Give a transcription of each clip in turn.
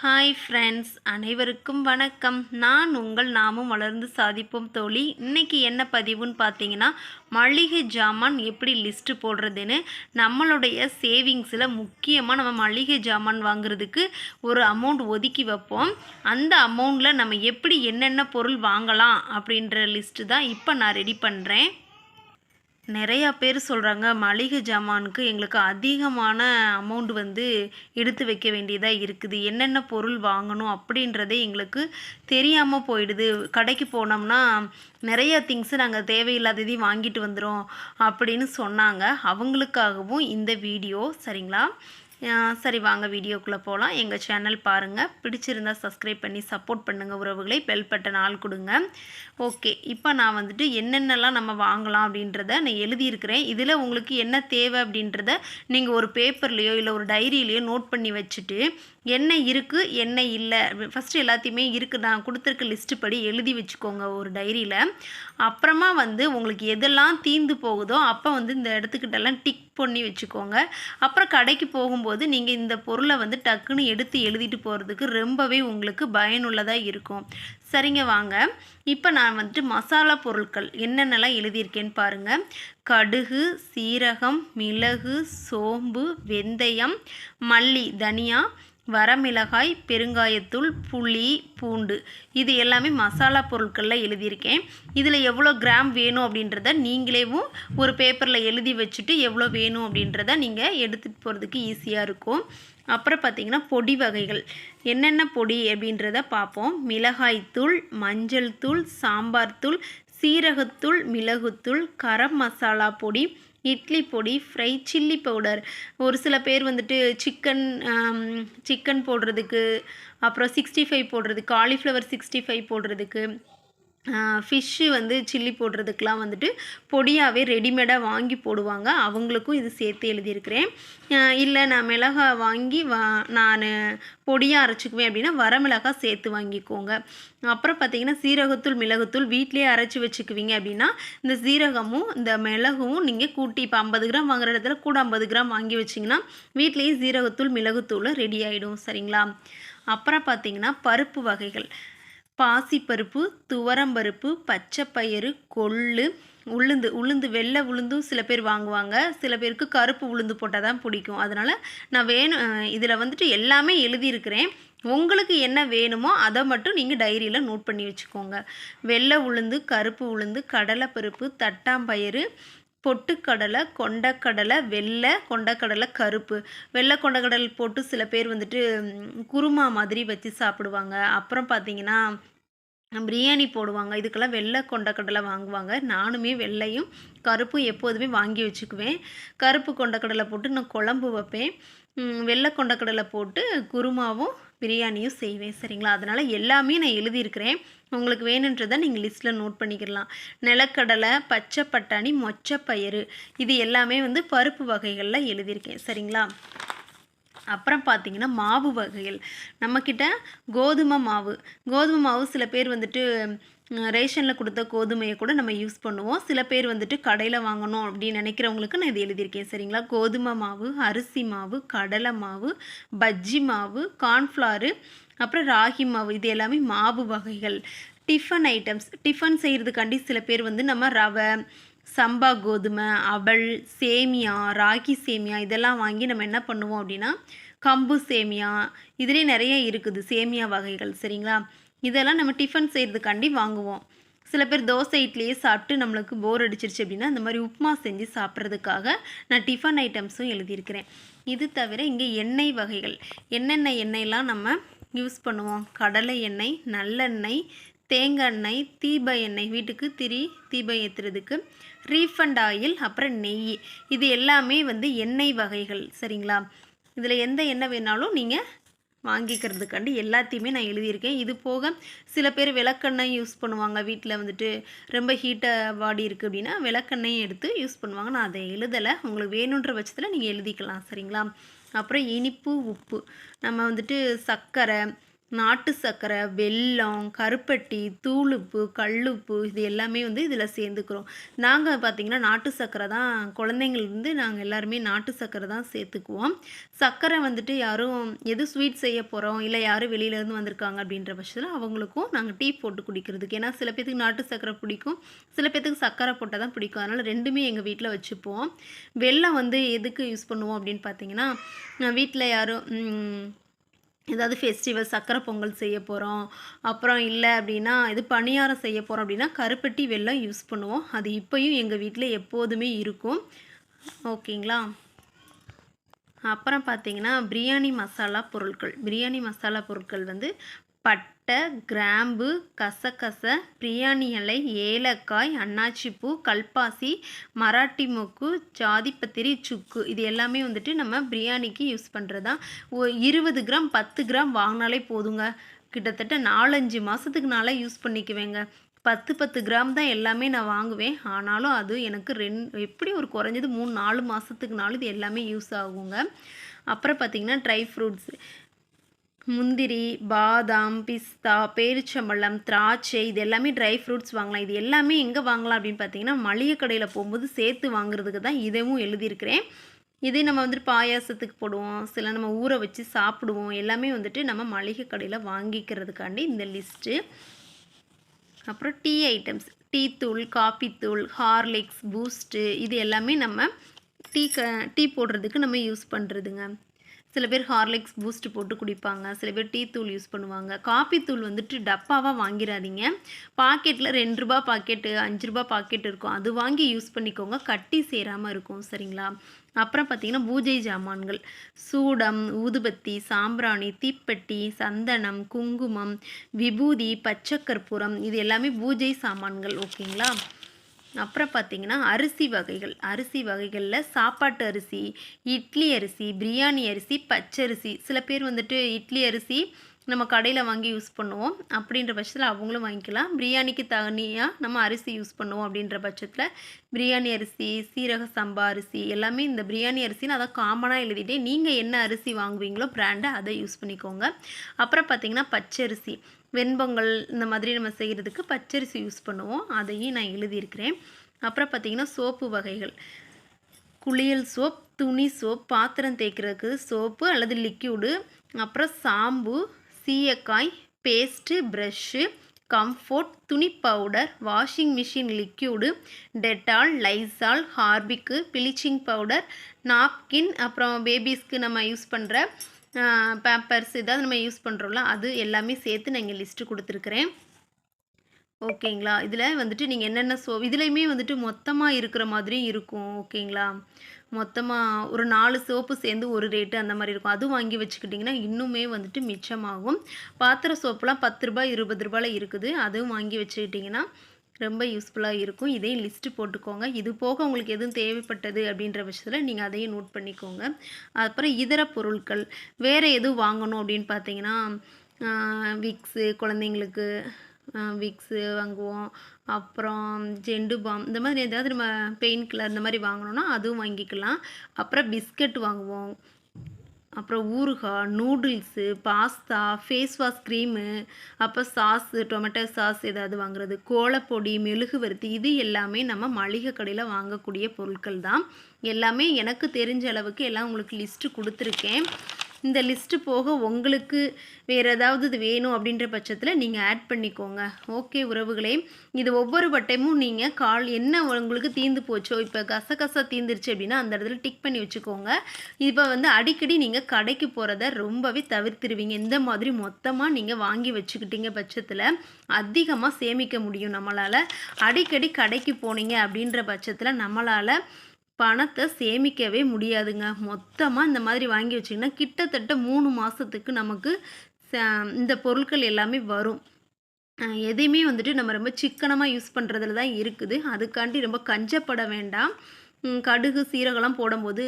Hi friends அனைவருக்கும் வணக்கம். நான் உங்கள் நாமும் வளர்ந்து சாதிப்போம் தோழி. இன்றைக்கி என்ன பதிவுன்னு பார்த்தீங்கன்னா மளிகை ஜாமான் எப்படி லிஸ்ட்டு போடுறதுன்னு நம்மளுடைய சேவிங்ஸில் முக்கியமாக நம்ம மளிகை ஜாமான் வாங்குறதுக்கு ஒரு அமௌண்ட் ஒதுக்கி வைப்போம். அந்த அமௌண்ட்டில் நம்ம எப்படி என்னென்ன பொருள் வாங்கலாம் அப்படின்ற லிஸ்ட்டு தான் இப்போ நான் ரெடி பண்ணுறேன் நிறையா பேர் சொல்கிறாங்க மளிகை ஜாமானுக்கு எங்களுக்கு அதிகமான அமௌண்ட் வந்து எடுத்து வைக்க வேண்டியதாக இருக்குது. என்னென்ன பொருள் வாங்கணும் அப்படின்றதே எங்களுக்கு தெரியாமல் போயிடுது. கடைக்கு போனோம்னா நிறைய திங்ஸு நாங்கள் தேவையில்லாததையும் வாங்கிட்டு வந்துடும் அப்படின்னு சொன்னாங்க. அவங்களுக்காகவும் இந்த வீடியோ சரிங்களா? சரி வாங்க வீடியோக்குள்ளே போகலாம் எங்கள் சேனல் பாருங்கள் பிடிச்சிருந்தா சப்ஸ்கிரைப் பண்ணி சப்போர்ட் பண்ணுங்கள் உறவுகளை. பெல் பட்டன் ஆள் கொடுங்க. ஓகே இப்போ நான் வந்துட்டு என்னென்னலாம் நம்ம வாங்கலாம் அப்படின்றத நான் எழுதியிருக்கிறேன். இதில் உங்களுக்கு என்ன தேவை அப்படின்றத நீங்கள் ஒரு பேப்பர்லேயோ இல்லை ஒரு டைரியிலையோ நோட் பண்ணி வச்சுட்டு என்ன இருக்குது என்ன இல்லை ஃபஸ்ட்டு எல்லாத்தையுமே இருக்குது நான் கொடுத்துருக்க லிஸ்ட்டு படி எழுதி வச்சுக்கோங்க ஒரு டைரியில் அப்புறமா வந்து உங்களுக்கு எதெல்லாம் தீந்து போகுதோ அப்போ வந்து இந்த இடத்துக்கிட்டெல்லாம் டிக் பண்ணி வச்சுக்கோங்க. அப்புறம் கடைக்கு போகும்போது நீங்கள் இந்த பொருளை வந்து டக்குன்னு எடுத்து எழுதிட்டு போகிறதுக்கு ரொம்பவே உங்களுக்கு பயனுள்ளதாக இருக்கும். சரிங்க வாங்க. இப்போ நான் வந்துட்டு மசாலா பொருட்கள் என்னென்னலாம் எழுதியிருக்கேன்னு பாருங்கள் கடுகு சீரகம் மிளகு சோம்பு வெந்தயம் மல்லி தனியா வரமிளகாய் பெருங்காயத்தூள் புளி பூண்டு. இது எல்லாமே மசாலா பொருட்களில் எழுதியிருக்கேன். இதில் எவ்வளோ கிராம் வேணும் அப்படின்றத நீங்களேவும் ஒரு பேப்பரில் எழுதி வச்சுட்டு எவ்வளோ வேணும் அப்படின்றத நீங்கள் எடுத்துகிட்டு போகிறதுக்கு ஈஸியாக இருக்கும். அப்புறம் பார்த்திங்கன்னா பொடி வகைகள். என்னென்ன பொடி அப்படின்றத பார்ப்போம் மிளகாய்த்தூள் மஞ்சள் தூள் சாம்பார் தூள் சீரகத்தூள் மிளகுத்தூள் கரம் மசாலா பொடி இட்லி பொடி ஃப்ரை சில்லி பவுடர் ஒரு சில பேர் வந்துட்டு சிக்கன் சிக்கன் போடுறதுக்கு அப்புறம் சிக்ஸ்டி ஃபைவ் போடுறதுக்கு காலிஃப்ளவர் சிக்ஸ்டி ஃபைவ் போடுறதுக்கு ஃபிஷ்ஷு வந்து சில்லி போடுறதுக்கெலாம் வந்துட்டு பொடியாகவே ரெடிமேடாக வாங்கி போடுவாங்க. அவங்களுக்கும் இது சேர்த்து எழுதியிருக்கிறேன். இல்லை நான் மிளகா வாங்கி வா நான் பொடியாக அரைச்சிக்குவேன் அப்படின்னா வரமிளகாய் சேர்த்து வாங்கிக்கோங்க. அப்புறம் பார்த்தீங்கன்னா சீரகத்தூள் மிளகுத்தூள் வீட்டிலேயே அரைச்சி வச்சுக்குவீங்க அப்படின்னா இந்த சீரகமும் இந்த மிளகும் நீங்கள் கூட்டி இப்போ ஐம்பது கிராம் வாங்குற இடத்துல கூட ஐம்பது கிராம் வாங்கி வச்சிங்கன்னா வீட்லேயே சீரகத்தூள் மிளகுத்தூள் ரெடி ஆகிடும் சரிங்களா? அப்புறம் பார்த்தீங்கன்னா பருப்பு வகைகள். பாசிப்பருப்பு துவரம்பருப்பு பச்சைப்பயிறு கொள்ளு உளுந்து உளுந்து வெள்ளை உளுந்தும் சில பேர் வாங்குவாங்க. சில பேருக்கு கருப்பு உளுந்து போட்டால் தான் பிடிக்கும். அதனால் நான் வேணும் இதில் வந்துட்டு எல்லாமே எழுதியிருக்கிறேன். உங்களுக்கு என்ன வேணுமோ அதை மட்டும் நீங்கள் டைரியில் நோட் பண்ணி வச்சுக்கோங்க. வெள்ளை உளுந்து கருப்பு உளுந்து கடலைப்பருப்பு தட்டாம்பயிறு பொட்டுக்கடலை கொண்டக்கடலை வெள்ளை கொண்டக்கடலை கருப்பு. வெள்ளை கொண்டக்கடல் போட்டு சில பேர் வந்துட்டு குருமா மாதிரி வச்சு சாப்பிடுவாங்க. அப்புறம் பார்த்தீங்கன்னா பிரியாணி போடுவாங்க. இதுக்கெல்லாம் வெள்ளை கொண்டக்கடலை வாங்குவாங்க. நானுமே வெள்ளையும் கருப்பும் எப்போதுமே வாங்கி வச்சுக்குவேன். கருப்பு கொண்டக்கடலை போட்டு நான் குழம்பு வைப்பேன். வெள்ளை கொண்டக்கடலை போட்டு குருமாவும் பிரியாணியும் செய்வேன். சரிங்களா? அதனால் எல்லாமே நான் எழுதியிருக்கிறேன். உங்களுக்கு வேணுன்றதை நீங்கள் லிஸ்ட்டில் நோட் பண்ணிக்கிடலாம். நிலக்கடலை பச்சை பட்டாணி மொச்சப்பயிறு இது எல்லாமே வந்து பருப்பு வகைகளில் எழுதியிருக்கேன். சரிங்களா? அப்புறம் பார்த்திங்கன்னா மாவு வகைகள். நம்மக்கிட்ட கோதுமை மாவு. கோதுமை மாவு சில பேர் வந்துட்டு ரேஷனில் கொடுத்த கோதுமையை கூட நம்ம யூஸ் பண்ணுவோம். சில பேர் வந்துட்டு கடையில் வாங்கணும் அப்படின்னு நினைக்கிறவங்களுக்கு நான் இது எழுதியிருக்கேன். சரிங்களா? கோதுமை மாவு அரிசி மாவு கடலை மாவு பஜ்ஜி மாவு கார்ன்ஃப்ளாரு அப்புறம் ராகி மாவு. இது எல்லாமே மாவு வகைகள். Tiffin items. டிஃபன் செய்கிறதுக்காண்டி சில பேர் வந்து நம்ம ரவை சம்பா கோதுமை அவல் சேமியா ராகி சேமியா இதெல்லாம் வாங்கி நம்ம என்ன பண்ணுவோம் அப்படின்னா கம்பு சேமியா இதுலேயே நிறைய இருக்குது சேமியா வகைகள் சரிங்களா? இதெல்லாம் நம்ம டிஃபன் செய்கிறதுக்காண்டி வாங்குவோம். சில பேர் தோசை இட்லியே சாப்பிட்டு நம்மளுக்கு போர் அடிச்சிருச்சு அப்படின்னா இந்த மாதிரி உப்புமா செஞ்சு சாப்பிட்றதுக்காக நான் டிஃபன் ஐட்டம்ஸும் எழுதியிருக்கிறேன். இது தவிர இங்கே எண்ணெய் வகைகள். என்னென்ன எண்ணெய்லாம் நம்ம யூஸ் பண்ணுவோம்? கடலை எண்ணெய் நல்லெண்ணெய் தேங்காய் எண்ணெய் தீப எண்ணெய் வீட்டுக்கு திரி தீபம் ஏற்றுறதுக்கு ரீஃபண்ட் ஆயில் அப்புறம் நெய். இது எல்லாமே வந்து எண்ணெய் வகைகள் சரிங்களா? இதில் எந்த எண்ணெய் வேணாலும் நீங்கள் வாங்கிக்கிறதுக்காண்டி எல்லாத்தையுமே நான் எழுதியிருக்கேன். இது போக சில பேர் விளக்கெண்ணெய் யூஸ் பண்ணுவாங்க. வீட்டில் வந்துட்டு ரொம்ப ஹீட்டாக பாடி இருக்குது அப்படின்னா விளக்கெண்ணையும் எடுத்து யூஸ் பண்ணுவாங்க. நான் அதை எழுதலை. உங்களுக்கு வேணுன்ற பட்சத்தில் நீங்கள் எழுதிக்கலாம் சரிங்களா? அப்புறம் இனிப்பு உப்பு. நம்ம வந்துட்டு சர்க்கரை நாட்டு சர்க்கரை வெல்லம் கருப்பட்டி தூளுப்பு கல்லுப்பு இது எல்லாமே வந்து இதில் சேர்ந்துக்கிறோம். நாங்கள் பார்த்திங்கன்னா நாட்டு சர்க்கரை தான் குழந்தைங்கள்லேருந்து நாங்கள் எல்லாருமே நாட்டு சர்க்கரை தான் சேர்த்துக்குவோம். சர்க்கரை வந்துட்டு யாரும் எது ஸ்வீட் செய்ய போகிறோம் இல்லை யாரும் வெளியிலேருந்து வந்திருக்காங்க அப்படின்ற பட்சத்தில் அவங்களுக்கும் நாங்கள் டீ போட்டு குடிக்கிறதுக்கு. ஏன்னா சில பேத்துக்கு நாட்டு சர்க்கரை பிடிக்கும் சில பேத்துக்கு சர்க்கரை போட்டால் தான் பிடிக்கும். அதனால் ரெண்டுமே எங்கள் வீட்டில் வச்சுப்போம். வெல்லம் வந்து எதுக்கு யூஸ் பண்ணுவோம் அப்படின்னு பார்த்தீங்கன்னா வீட்டில் யாரும் ஏதாவது ஃபெஸ்டிவல் சக்கரை பொங்கல் செய்ய போகிறோம் அப்புறம் இல்லை அப்படின்னா இது பணியாரம் செய்ய போகிறோம் அப்படின்னா கருப்பட்டி வெல்லம் யூஸ் பண்ணுவோம். அது இப்போயும் எங்கள் வீட்டில் எப்போதுமே இருக்கும். ஓகேங்களா? அப்புறம் பார்த்திங்கன்னா பிரியாணி மசாலா பொருட்கள். பிரியாணி மசாலா பொருட்கள் வந்து பட் பட்டை கிராம்பு கசகச பிரியாணி இலை ஏலக்காய் அன்னாச்சிப்பூ கல்பாசி மராட்டி மொக்கு ஜாதிப்பத்திரி சுக்கு. இது எல்லாமே வந்துட்டு நம்ம பிரியாணிக்கு யூஸ் பண்ணுறதா இருபது கிராம் பத்து கிராம் வாங்கினாலே போதுங்க. கிட்டத்தட்ட நாலஞ்சு மாதத்துக்கு நாளாக யூஸ் பண்ணிக்குவேங்க. பத்து பத்து கிராம் தான் எல்லாமே நான் வாங்குவேன். ஆனாலும் அது எனக்கு ரெண் எப்படி ஒரு குறைஞ்சது மூணு நாலு மாதத்துக்குனாலும் இது எல்லாமே யூஸ் ஆகுங்க. அப்புறம் பார்த்திங்கன்னா ட்ரை ஃப்ரூட்ஸ். முந்திரி பாதாம் பிஸ்தா பேரிச்சம்பழம் திராட்சை இது எல்லாமே ட்ரை ஃப்ரூட்ஸ் வாங்கலாம். இது எல்லாமே எங்கே வாங்கலாம் அப்படின்னு பார்த்தீங்கன்னா மளிகை கடையில் போகும்போது சேர்த்து வாங்குறதுக்கு தான் இதுவும் எழுதியிருக்கிறேன். இதே நம்ம வந்துட்டு பாயாசத்துக்கு போடுவோம். சில நம்ம ஊற வச்சு சாப்பிடுவோம். எல்லாமே வந்துட்டு நம்ம மளிகை கடையில் வாங்கிக்கிறதுக்காண்டி இந்த லிஸ்ட்டு அப்புறம் டீ ஐட்டம்ஸ் டீ தூள் காபி தூள் ஹார்லிக்ஸ் பூஸ்ட்டு இது எல்லாமே நம்ம டீ க டீ போடுறதுக்கு நம்ம யூஸ் பண்ணுறதுங்க சில பேர் ஹார்லிக்ஸ் பூஸ்ட் போட்டு குடிப்பாங்க சில பேர் டீ தூள் யூஸ் பண்ணுவாங்க. காபி தூள் வந்துட்டு டப்பாவாக வாங்கிடாதீங்க பாக்கெட்டில் ரெண்டு ரூபா பாக்கெட்டு அஞ்சு ரூபா பாக்கெட் இருக்கும். அது வாங்கி யூஸ் பண்ணிக்கோங்க. கட்டி சேராமல் இருக்கும் சரிங்களா? அப்புறம் பார்த்தீங்கன்னா பூஜை ஜாமான்கள். சூடம் ஊதுபத்தி சாம்பிராணி தீப்பெட்டி சந்தனம் குங்குமம் விபூதி பச்சை கற்பூரம் இது எல்லாமே பூஜை சாமான்கள் ஓகேங்களா? அப்புறம் பார்த்தீங்கன்னா அரிசி வகைகள். அரிசி வகைகளில் சாப்பாட்டு அரிசி இட்லி அரிசி பிரியாணி அரிசி பச்சரிசி. சில பேர் வந்துட்டு இட்லி அரிசி நம்ம கடையில் வாங்கி யூஸ் பண்ணுவோம். அப்படின்ற பட்சத்தில் அவங்களும் வாங்கிக்கலாம். பிரியாணிக்கு தனியாக நம்ம அரிசி யூஸ் பண்ணுவோம் அப்படின்ற பட்சத்தில் பிரியாணி அரிசி சீரக சம்பா அரிசி எல்லாமே இந்த பிரியாணி அரிசின்னு அதை காமனாக எழுதிட்டே நீங்கள் என்ன அரிசி வாங்குவீங்களோ பிராண்டை அதை யூஸ் பண்ணிக்கோங்க. அப்புறம் பார்த்தீங்கன்னா பச்சரிசி வெண்பொங்கல் இந்த மாதிரி நம்ம செய்கிறதுக்கு பச்சரிசி யூஸ் பண்ணுவோம். அதையும் நான் எழுதியிருக்கிறேன். அப்புறம் பார்த்திங்கன்னா சோப்பு வகைகள் குளியல் சோப் துணி சோப் பாத்திரம் தேய்க்கிறதுக்கு சோப்பு அல்லது லிக்யூடு அப்புறம் சாம்பு சீயக்காய் பேஸ்ட்டு ப்ரஷ்ஷு கம்ஃபோர்ட் துணி powder washing machine liquid Dettol Lysol Harpic bleaching powder napkin அப்புறம் பேபிஸ்க்கு நம்ம யூஸ் பண்ணுற பேப்பர்ஸ் ஏதாவது நம்ம யூஸ் பண்ணுறோம்ல அது எல்லாமே சேர்த்து நான் இங்கே லிஸ்ட்டு கொடுத்துருக்குறேன். ஓகேங்களா? இதில் வந்துட்டு நீங்கள் என்னென்ன சோ இதுலேயுமே வந்துட்டு மொத்தமாக இருக்கிற மாதிரியும் இருக்கும் ஓகேங்களா? மொத்தமாக ஒரு நாலு சோப்பு சேர்ந்து ஒரு ரேட்டு அந்த மாதிரி இருக்கும். அதுவும் வாங்கி வச்சுக்கிட்டிங்கன்னா இன்னுமே வந்துட்டு மிச்சமாகும். பாத்திர சோப்புலாம் பத்து ரூபாய் இருபது ரூபாயில் இருக்குது. அதுவும் வாங்கி வச்சுக்கிட்டிங்கன்னா ரொம்ப யூஸ்ஃபுல்லாக இருக்கும். இதையும் லிஸ்ட்டு போட்டுக்கோங்க. இது போக உங்களுக்கு எதுவும் தேவைப்பட்டது அப்படின்ற பட்சத்தில் நீங்கள் அதையும் நோட் பண்ணிக்கோங்க. அப்புறம் இதர பொருட்கள் வேறு எதுவும் வாங்கணும் அப்படின்னு பார்த்தீங்கன்னா விக்ஸு குழந்தைங்களுக்கு விக்ஸு வாங்குவோம். அப்புறம் ஜெண்டு பாம் இந்த மாதிரி ஏதாவது நம்ம பெயின் கில்லர் இந்த மாதிரி வாங்கினோன்னா அதுவும் வாங்கிக்கலாம். அப்புறம் பிஸ்கட் வாங்குவோம். அப்புறம் ஊறுகாய் noodles pasta face wash cream அப்புறம் சாஸு டொமேட்டோ சாஸ் ஏதாவது வாங்குறது. கோலப்பொடி மெழுகுவர்த்தி இது எல்லாமே நம்ம மளிகை கடையில் வாங்கக்கூடிய பொருட்கள் தான். எல்லாமே எனக்கு தெரிஞ்ச அளவுக்கு எல்லாம் உங்களுக்கு லிஸ்ட்டு கொடுத்துருக்கேன். இந்த லிஸ்ட்டு போக உங்களுக்கு வேறு ஏதாவது இது வேணும் அப்படின்ற பட்சத்தில் நீங்கள் ஆட் பண்ணிக்கோங்க. ஓகே உறவுகளே. இது ஒவ்வொரு பட்டையமும் நீங்கள் கால் என்ன உங்களுக்கு தீர்ந்து போச்சோ இப்போ கசகசா தீந்துருச்சு அப்படின்னா அந்த இடத்துல டிக் பண்ணி வச்சுக்கோங்க. இப்போ வந்து அடிக்கடி நீங்கள் கடைக்கு போகிறத ரொம்பவே தவிர்த்துருவீங்க. இந்த மாதிரி மொத்தமாக நீங்கள் வாங்கி வச்சுக்கிட்டீங்க பட்சத்தில் அதிகமாக சேமிக்க முடியும் நம்மளால். அடிக்கடி கடைக்கு போனீங்க அப்படின்ற பட்சத்தில் நம்மளால் பணத்தை சேமிக்கவே முடியாதுங்க. மொத்தமாக இந்த மாதிரி வாங்கி வச்சிங்கன்னா கிட்டத்தட்ட மூணு மாதத்துக்கு நமக்கு இந்த பொருட்கள் எல்லாமே வரும். எதையுமே வந்துட்டு நம்ம ரொம்ப சிக்கனமாக யூஸ் பண்ணுறதுல தான் இருக்குது. அதுக்காண்டி ரொம்ப கஞ்சப்பட வேண்டாம். கடுகு சீரகம்லாம் போடும்போது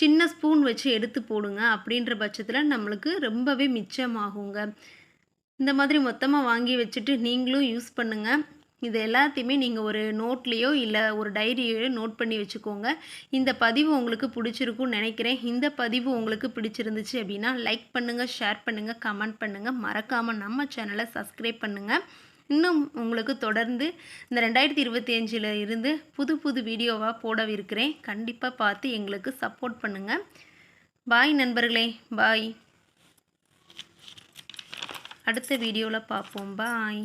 சின்ன ஸ்பூன் வச்சு எடுத்து போடுங்க. அப்படின்ற பட்சத்தில் நம்மளுக்கு ரொம்பவே மிச்சமாகுங்க. இந்த மாதிரி மொத்தமாக வாங்கி வச்சுட்டு நீங்களும் யூஸ் பண்ணுங்கள் இது எல்லாத்தையுமே நீங்கள் ஒரு நோட்லேயோ இல்லை ஒரு டைரியோ நோட் பண்ணி வச்சுக்கோங்க. இந்த பதிவு உங்களுக்கு பிடிச்சிருக்கும்னு நினைக்கிறேன். இந்த பதிவு உங்களுக்கு பிடிச்சிருந்துச்சு அப்படின்னா லைக் பண்ணுங்கள் ஷேர் பண்ணுங்கள் கமெண்ட் பண்ணுங்கள் மறக்காமல் நம்ம சேனலை சப்ஸ்கிரைப் பண்ணுங்கள் இன்னும் உங்களுக்கு தொடர்ந்து இந்த ரெண்டாயிரத்தி இருபத்தி அஞ்சில் இருந்து புது புது வீடியோவாக போடவிருக்கிறேன். கண்டிப்பாக பார்த்து எங்களுக்கு சப்போர்ட் பண்ணுங்கள் பாய் நண்பர்களே. பாய் அடுத்த வீடியோவில் பார்ப்போம். பாய்